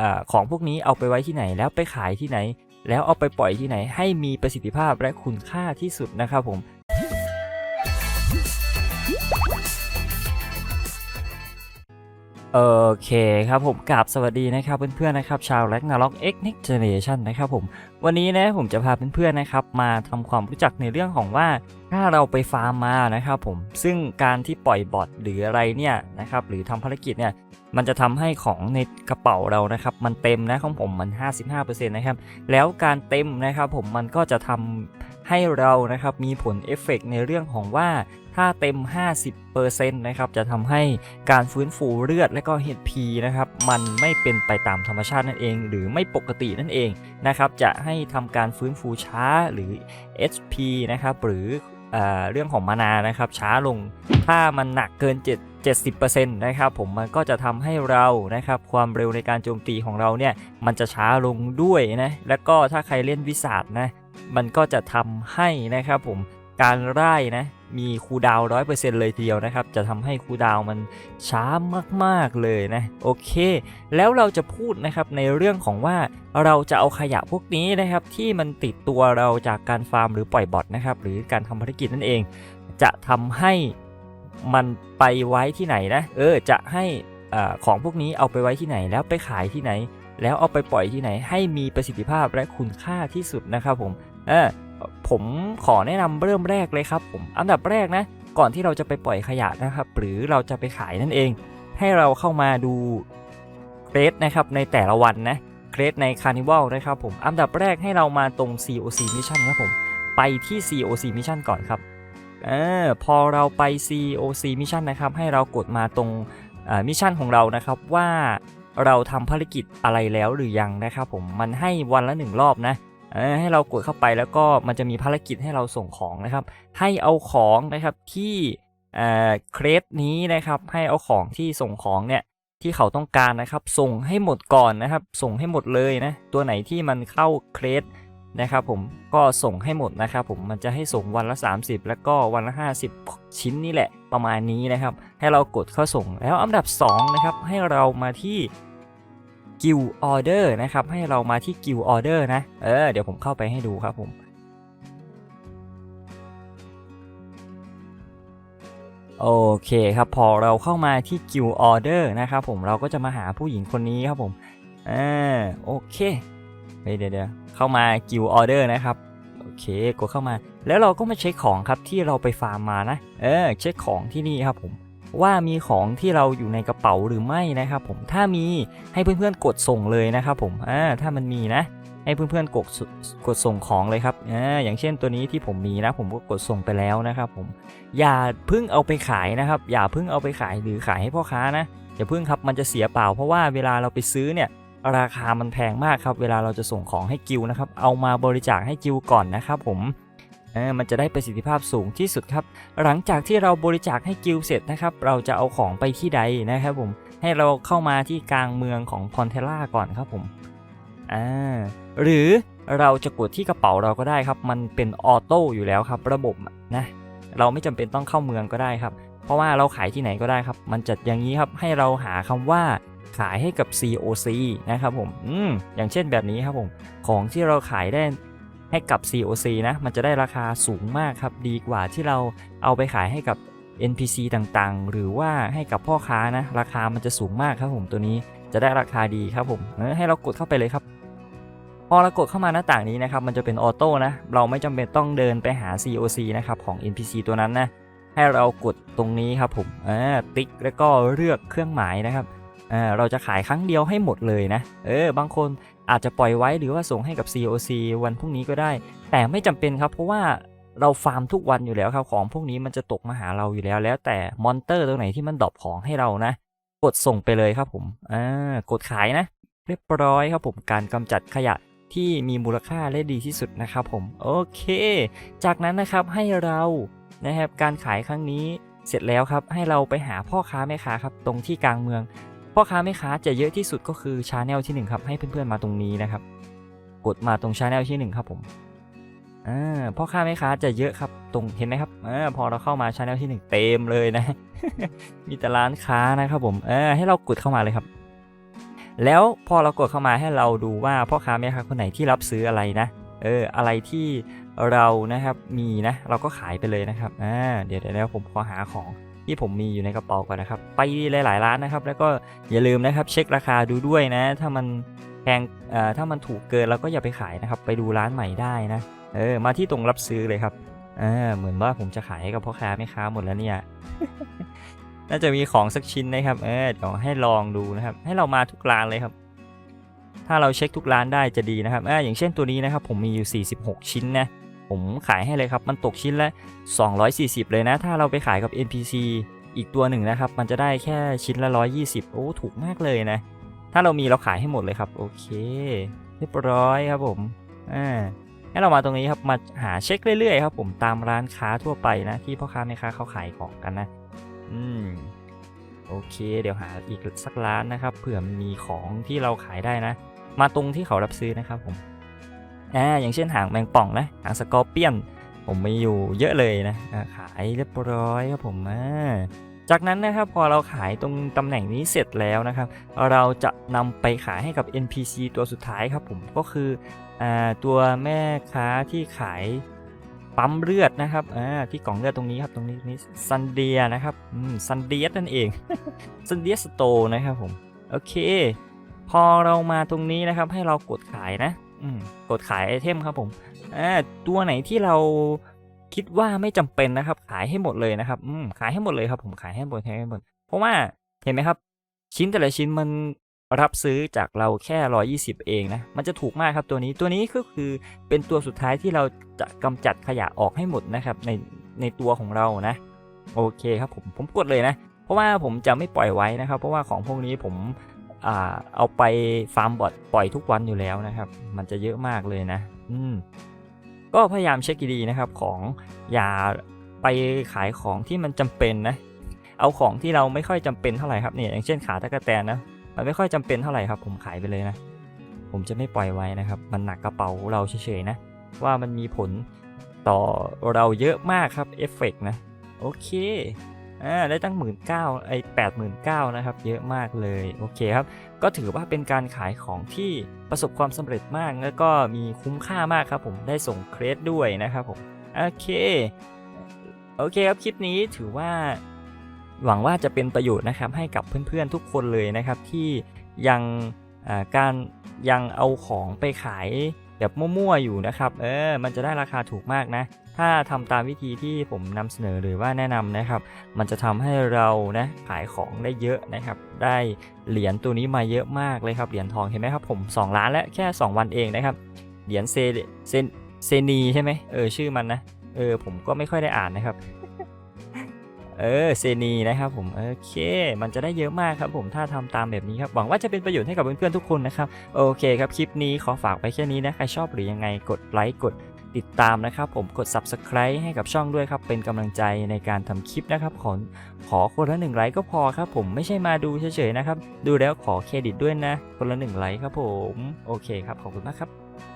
อของพวกนี้เอาไปไว้ที่ไหน แล้วไปขายที่ไหน แล้วเอาไปปล่อยที่ไหน ให้มีประสิทธิภาพและคุณค่าที่สุดนะครับผม โอเคครับผมกราบสวัสดีนะครับเพื่อนๆนะครับชาวแร็กนาล็อก X Next Generation นะครับผมวันนี้นะผมจะพาเพื่อนๆนะครับมาทำความรู้จักในเรื่องของว่าถ้าเราไปฟาร์มมานะครับผมซึ่งการที่ปล่อยบอทหรืออะไรเนี่ยนะครับหรือทำภารกิจเนี่ยมันจะทำให้ของในกระเป๋าเรานะครับมันเต็มนะของผมมัน 55%นะครับแล้วการเต็มนะครับผมมันก็จะทำ ให้เรานะครับมีผลเอฟเฟกต์ในเรื่องของว่าถ้าเต็ม 50%นะครับจะทำให้การฟื้นฟูเลือดและก็ HP นะครับมันไม่เป็นไปตามธรรมชาตินั่นเอง หรือไม่ปกตินั่นเองนะครับจะให้ทำการฟื้นฟูช้าหรือ HP นะครับหรือเอเรื่องของมานานะครับช้าลง ถ้ามันหนักเกิน 7 70%นะครับผมมันก็จะทำให้เรานะครับความเร็วในการโจมตีของเราเนี่ยมันจะช้าลงด้วยนะแล้วก็ถ้าใครเล่นวิสาดนะ มันก็จะทำให้นะครับผมการไล่นะมีคูดาวร้อยเปอร์เซ็นต์เลยทีเดียวนะครับ จะทำให้คูดาวมันช้ามากๆเลยนะ โอเค แล้วเราจะพูดนะครับในเรื่องของว่าเราจะเอาขยะพวกนี้นะครับ ที่มันติดตัวเราจากการฟาร์มหรือปล่อยบอทนะครับ หรือการทำภารกิจนั่นเอง จะทำให้มันไปไว้ที่ไหนนะ เออ จะให้อาของพวกนี้เอาไปไว้ที่ไหนแล้วไปขายที่ไหน แล้วเอาไปปล่อยที่ไหนให้มีประสิทธิภาพและคุณค่าที่สุดนะครับผมเออผมขอแนะนำเริ่มแรกเลยครับผมอันดับแรกนะ ก่อนที่เราจะไปปล่อยขยะนะครับ หรือเราจะไปขายนั่นเอง ให้เราเข้ามาดูเกรดนะครับในแต่ละวันนะเกรดในคาร์นิวัลนะครับผมอันดับแรกให้เรามาตรง COC Mission ครับผมไปที่ COC Mission ก่อนครับออพอเราไป COC Mission นะครับ ให้เรากดมาตรงมิชชั่นของเรานะครับว่า เราทำภารกิจอะไรแล้วหรือยังนะครับผมมันให้วันละหนึ่งรอบนะให้เรากดเข้าไปแล้วก็มันจะมีภารกิจให้เราส่งของนะครับ ให้เอาของนะครับที่เออเครสนี้นะครับ ให้เอาของที่ส่งของเนี่ยที่เขาต้องการนะครับ ส่งให้หมดก่อนนะครับ ส่งให้หมดเลยนะตัวไหนที่มันเข้าเครส นะครับผมก็ส่งให้หมดนะครับผมมันจะให้ส่งวันละ 30 แล้วก็วันละ 50 ชิ้นนี่แหละประมาณนี้นะครับ ให้เรากดเข้าส่งแล้วอันดับ 2 นะครับ ให้เรามาที่ Guild Order นะครับ ให้เรามาที่ Guild Order นะ เออ เดี๋ยวผมเข้าไปให้ดูครับผมโอเคครับพอเราเข้ามาที่ Guild Order นะครับผมเราก็จะมาหาผู้หญิงคนนี้ครับผมอ่าโอเค เฮ้ยเดี๋ยวเดี๋ยวเข้ามากิวออเดอร์นะครับโอเคกดเข้ามา แล้วเราก็มาเช็คของครับที่เราไปฟาร์มมานะ เออเช็คของที่นี่ครับผมว่ามีของที่เราอยู่ในกระเป๋าหรือไม่นะครับผมถ้ามีให้เพื่อนๆกดส่งเลยนะครับผมอ่าถ้ามันมีนะ ให้เพื่อนๆกดสกดส่งของเลยครับอ่าอย่างเช่นตัวนี้ที่ผมมีนะ ผมก็กดส่งไปแล้วนะครับผมอย่าเพิ่งเอาไปขายนะครับ อย่าเพิ่งเอาไปขายหรือขายให้พ่อค้านะอย่าเพิ่งครับมันจะเสียเปล่าเพราะว่าเวลาเราไปซื้อเนี่ย ราคามันแพงมากครับเวลาเราจะส่งของให้กิวนะครับเอามาบริจาคให้กิวก่อนนะครับผมมันจะได้ประสิทธิภาพสูงที่สุดครับ หลังจากที่เราบริจาคให้กิวเสร็จนะครับ เราจะเอาของไปที่ใดนะครับผม ให้เราเข้ามาที่กลางเมืองของพอนเทล่าก่อนครับผม อ่า หรือเราจะกดที่กระเป๋าเราก็ได้ครับ มันเป็นออโต้อยู่แล้วครับ ระบบนะ เราไม่จำเป็นต้องเข้าเมืองก็ได้ครับ เพราะว่าเราขายที่ไหนก็ได้ครับ มันจะอย่างนี้ครับ ให้เราหาคำว่า ขายให้กับ COC นะครับผมอืมอย่างเช่นแบบนี้ครับผม ของที่เราขายได้ให้กับ COC นะ มันจะได้ราคาสูงมากครับ ดีกว่าที่เราเอาไปขายให้กับ NPC ต่างๆ หรือว่าให้กับพ่อค้านะ ราคามันจะสูงมากครับผมตัวนี้จะได้ราคาดีครับผมเออให้เรากดเข้าไปเลยครับพอเรากดเข้ามาหน้าต่างนี้นะครับ มันจะเป็นออโต้นะ เราไม่จำเป็นต้องเดินไปหา COC นะครับของ NPC ตัวนั้นนะ ให้เรากดตรงนี้ครับผมอ่าติ๊กแล้วก็เลือกเครื่องหมายนะครับ อ่าเราจะขายครั้งเดียวให้หมดเลยนะ เออ บางคนอาจจะปล่อยไว้หรือว่าส่งให้กับ COC วันพรุ่งนี้ก็ได้ แต่ไม่จำเป็นครับ เพราะว่าเราฟาร์มทุกวันอยู่แล้วครับ ของพวกนี้มันจะตกมาหาเราอยู่แล้ว แล้วแต่มอนเตอร์ตัวไหนที่มันดรอปของให้เรานะ กดส่งไปเลยครับผม อ่า กดขายนะ เรียบร้อยครับผม การกำจัดขยะที่มีมูลค่าและดีที่สุดนะครับผม โอเค จากนั้นนะครับให้เรานะครับการขายครั้งนี้เสร็จแล้วครับให้เราไปหาพ่อค้าแม่ค้าครับตรงที่กลางเมือง พ่อค้าแม่ค้าจะเยอะที่สุดก็คือชาแนลที่ 1 ครับ ให้เพื่อนๆมาตรงนี้นะครับ กดมาตรงชาแนลที่ 1 ครับผมอ่าพ่อค้าแม่ค้าจะเยอะครับ ตรงเห็นไหมครับอ่าพอเราเข้ามาชาแนลที่ 1 เต็มเลยนะ มีแต่ร้านค้านะครับผมเออให้เรากดเข้ามาเลยครับ แล้วพอเรากดเข้ามาให้เราดูว่าพ่อค้าแม่ค้าคนไหนที่รับซื้ออะไรนะเอออะไรที่เรานะครับมีนะ เราก็ขายไปเลยนะครับอ่าเดี๋ยวเดี๋ยวเดี๋ยวผมขอหาของ ที่ผมมีอยู่ในกระเป๋าก่อนนะครับ ไปหลายๆร้านนะครับ แล้วก็อย่าลืมนะครับเช็คราคาดูด้วยนะ ถ้ามันแพงเอ่อถ้ามันถูกเกินเราก็อย่าไปขายนะครับ ไปดูร้านใหม่ได้นะ เออ มาที่ตรงรับซื้อเลยครับอ่าเหมือนว่าผมจะขายให้กับพ่อค้าแม่ค้าหมดแล้วเนี่ย น่าจะมีของสักชิ้นนะครับ เออเดี๋ยวให้ลองดูนะครับ ให้เรามาทุกร้านเลยครับ ถ้าเราเช็คทุกร้านได้จะดีนะครับเอออย่างเช่นตัวนี้นะครับ ผมมีอยู่ 46 ชิ้นนะ ผมขายให้เลยครับ มันตกชิ้นละ 240 เลยนะ ถ้าเราไปขายกับ NPC อีกตัวหนึ่งนะครับ มันจะได้แค่ชิ้นละ 120 โอ้ ถูกมากเลยนะ ถ้าเรามีเราขายให้หมดเลยครับ โอเคเรียบร้อยครับผม อ่าให้เรามาตรงนี้ครับ มาหาเช็คเรื่อยๆครับผม ตามร้านค้าทั่วไปนะ ที่พ่อค้าแม่ค้าเขาขายของกันนะ อืม โอเค เดี๋ยวหาอีกสักร้านนะครับ เผื่อมีของที่เราขายได้นะ มาตรงที่เขารับซื้อนะครับผม อ่าอย่างเช่นหางแมงป่องนะหางสกอร์เปียน ผมมีอยู่เยอะเลยนะขายเรียบร้อยครับผมอ่าจากนั้นนะครับพอเราขายตรงตำแหน่งนี้เสร็จแล้วนะครับ เราจะนำไปขายให้กับ NPC ตัวสุดท้ายครับผมก็คืออตัวแม่ค้าที่ขายปั๊มเลือดนะครับที่กล่องเลือดตรงนี้ครับตรงนี้นี่ซันเดียนะครับซันเดียนั่นเองซันเดียสโตนะครับผมโอเค พอเรามาตรงนี้นะครับให้เรากดขายนะ กดขายไอเทมครับผมตัวไหนที่เราคิดว่าไม่จำเป็นนะครับ ขายให้หมดเลยนะครับอืมขายให้หมดเลยครับ ผมขายให้หมดขายให้หมดเพราะว่าเห็นไหมครับ ชิ้นแต่ละชิ้นมันรับซื้อจากเราแค่120เองนะ มันจะถูกมากครับตัวนี้ ตัวนี้ก็คือเป็นตัวสุดท้ายที่เราจะกำจัดขยะออกให้หมดนะครับ ในในตัวของเรานะ โอเคครับผมผมกดเลยนะ เพราะว่าผมจะไม่ปล่อยไว้นะครับ เพราะว่าของพวกนี้ผม เอาไปฟาร์มบอทปล่อยทุกวันอยู่แล้วนะครับ มันจะเยอะมากเลยนะ อืมก็พยายามเช็คดีนะครับของอย่าไปขายของที่มันจำเป็นนะ เอาของที่เราไม่ค่อยจำเป็นเท่าไหร่ครับเนี่ยอย่างเช่นขาตะกะแตนนะมันไม่ค่อยจำเป็นเท่าไหร่ครับ ผมขายไปเลยนะ ผมจะไม่ปล่อยไว้นะครับ มันหนักกระเป๋าเราเฉยๆนะ ว่ามันมีผลต่อเราเยอะมากครับเอฟเฟกต์นะ โอเค อ่าได้ตั้งหมื่นเก้าไอแปดหมื่นเก้านะครับเยอะมากเลยโอเคครับก็ถือว่าเป็นการขายของที่ประสบความสำเร็จมากแล้วก็มีคุ้มค่ามากครับผมได้ส่งเครดด้วยนะครับผมโอเคโอเคครับคลิปนี้ถือว่าหวังว่าจะเป็นประโยชน์นะครับให้กับเพื่อนๆทุกคนเลยนะครับที่ยังการยังเอาของไปขาย แบบมั่วๆอยู่นะครับ เออ มันจะได้ราคาถูกมากนะ ถ้าทำตามวิธีที่ผมนำเสนอหรือว่าแนะนำนะครับ มันจะทำให้เรานะขายของได้เยอะนะครับ ได้เหรียญตัวนี้มาเยอะมากเลยครับ เหรียญทองเห็นไหมครับผม 2 ล้านและแค่ 2 วันเองนะครับ เหรียญเซเซเซนีใช่ไหมเออชื่อมันนะ เออผมก็ไม่ค่อยได้อ่านนะครับ เออเซนีนะครับผมโอเค มันจะได้เยอะมากครับผมถ้าทำตามแบบนี้ครับหวังว่าจะเป็นประโยชน์ให้กับเพื่อนๆทุกคนนะครับโอเคครับคลิปนี้ขอฝากไปแค่นี้นะใครชอบหรือยังไงกดไลค์กดติดตามนะครับผมกด subscribe ให้กับช่องด้วยครับ เป็นกำลังใจในการทำคลิปนะครับ ขอขอคนละหนึ่งไลค์ก็พอครับผมไม่ใช่มาดูเฉยๆนะครับ ดูแล้วขอเครดิตด้วยนะ คนละหนึ่งไลค์ครับผม โอเคครับ ขอบคุณมากครับ